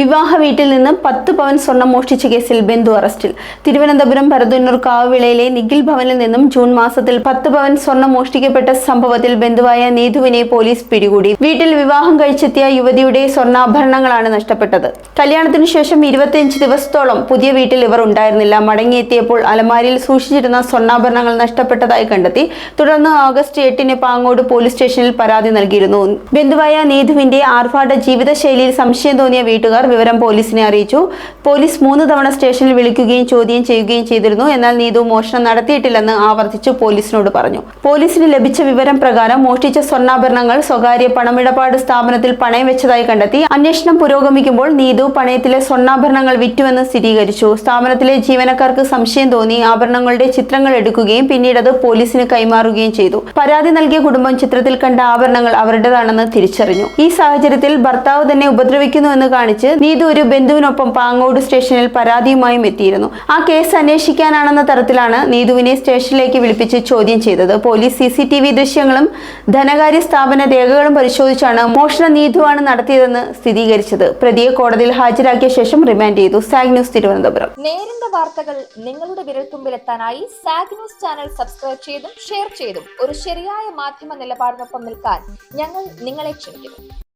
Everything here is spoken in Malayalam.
വിവാഹ വീട്ടിൽ നിന്ന് പത്ത് പവൻ സ്വർണം മോഷ്ടിച്ച കേസിൽ ബന്ധു അറസ്റ്റിൽ. തിരുവനന്തപുരം പരതൂന്നൂർ കാവുവിളയിലെ നിഖിൽ ഭവനിൽ നിന്നും ജൂൺ മാസത്തിൽ പത്ത് പവൻ സ്വർണം മോഷ്ടിക്കപ്പെട്ട സംഭവത്തിൽ ബന്ധുവായ നീതുവിനെ പോലീസ് പിടികൂടി. വീട്ടിൽ വിവാഹം കഴിച്ചെത്തിയ യുവതിയുടെ സ്വർണാഭരണങ്ങളാണ് നഷ്ടപ്പെട്ടത്. കല്യാണത്തിനു ശേഷം ഇരുപത്തിയഞ്ച് ദിവസത്തോളം പുതിയ വീട്ടിൽ ഇവർ ഉണ്ടായിരുന്നില്ല. മടങ്ങിയെത്തിയപ്പോൾ അലമാരിയിൽ സൂക്ഷിച്ചിരുന്ന സ്വർണാഭരണങ്ങൾ നഷ്ടപ്പെട്ടതായി കണ്ടെത്തി. തുടർന്ന് ഓഗസ്റ്റ് എട്ടിന് പാങ്ങോട് പോലീസ് സ്റ്റേഷനിൽ പരാതി നൽകിയിരുന്നു. ബന്ധുവായ നീതുവിന്റെ ആർഭാട ജീവിതശൈലിയിൽ സംശയം തോന്നിയ വീട്ടുകാർ വിവരം പോലീസിനെ അറിയിച്ചു. പോലീസ് മൂന്ന് തവണ സ്റ്റേഷനിൽ വിളിക്കുകയും ചോദ്യം ചെയ്യുകയും ചെയ്തിരുന്നു. എന്നാൽ നീതു മോഷണം നടത്തിയിട്ടില്ലെന്ന് ആവർത്തിച്ച് പോലീസിനോട് പറഞ്ഞു. പോലീസിന് ലഭിച്ച വിവരം പ്രകാരം മോഷ്ടിച്ച സ്വർണാഭരണങ്ങൾ സ്വകാര്യ പണമിടപാട് സ്ഥാപനത്തിൽ പണയം വെച്ചതായി കണ്ടെത്തി. അന്വേഷണം പുരോഗമിക്കുമ്പോൾ നീതു പണയത്തിലെ സ്വർണാഭരണങ്ങൾ വിറ്റുവെന്ന് സ്ഥിരീകരിച്ചു. സ്ഥാപനത്തിലെ ജീവനക്കാർക്ക് സംശയം തോന്നി. ആഭരണങ്ങളുടെ ചിത്രങ്ങൾ എടുക്കുകയും പിന്നീട് അത് പോലീസിന് കൈമാറുകയും ചെയ്തു. പരാതി നൽകിയ കുടുംബം ചിത്രത്തിൽ കണ്ട ആഭരണങ്ങൾ അവരുടേതാണെന്ന് തിരിച്ചറിഞ്ഞു. ഈ സാഹചര്യത്തിൽ ഭർത്താവ് തന്നെ ഉപദ്രവിക്കുന്നുവെന്ന് കാണിച്ച് നീതു ഒരു ബന്ധുവിനൊപ്പം പാങ്ങോട് സ്റ്റേഷനിൽ പരാതിയുമായും എത്തിയിരുന്നു. ആ കേസ് അന്വേഷിക്കാനാണെന്ന തരത്തിലാണ് നീതുവിനെ സ്റ്റേഷനിലേക്ക് വിളിപ്പിച്ച് ചോദ്യം ചെയ്തത്. Police C C T V ദൃശ്യങ്ങളും ധനകാര്യ സ്ഥാപന രേഖകളും പരിശോധിച്ചാണ് മോഷണ നീതുവാണ് നടത്തിയതെന്ന് സ്ഥിരീകരിച്ചത്. പ്രതിയെ കോടതിയിൽ ഹാജരാക്കിയ ശേഷം റിമാൻഡ് ചെയ്തു. സാഗ് ന്യൂസ് തിരുവനന്തപുരം. നേരിന്റെ വാർത്തകൾ നിങ്ങളുടെ വിരൽത്തുമ്പിലെത്താനായി സാഗ് ന്യൂസ് ചാനൽ സബ്സ്ക്രൈബ് ചെയ്തും ഷെയർ ചെയ്തും ഒരു ശരിയായ മാധ്യമ നിലപാടിനൊപ്പം നിൽക്കാൻ ഞങ്ങൾ നിങ്ങളെ ക്ഷണിക്കുന്നു.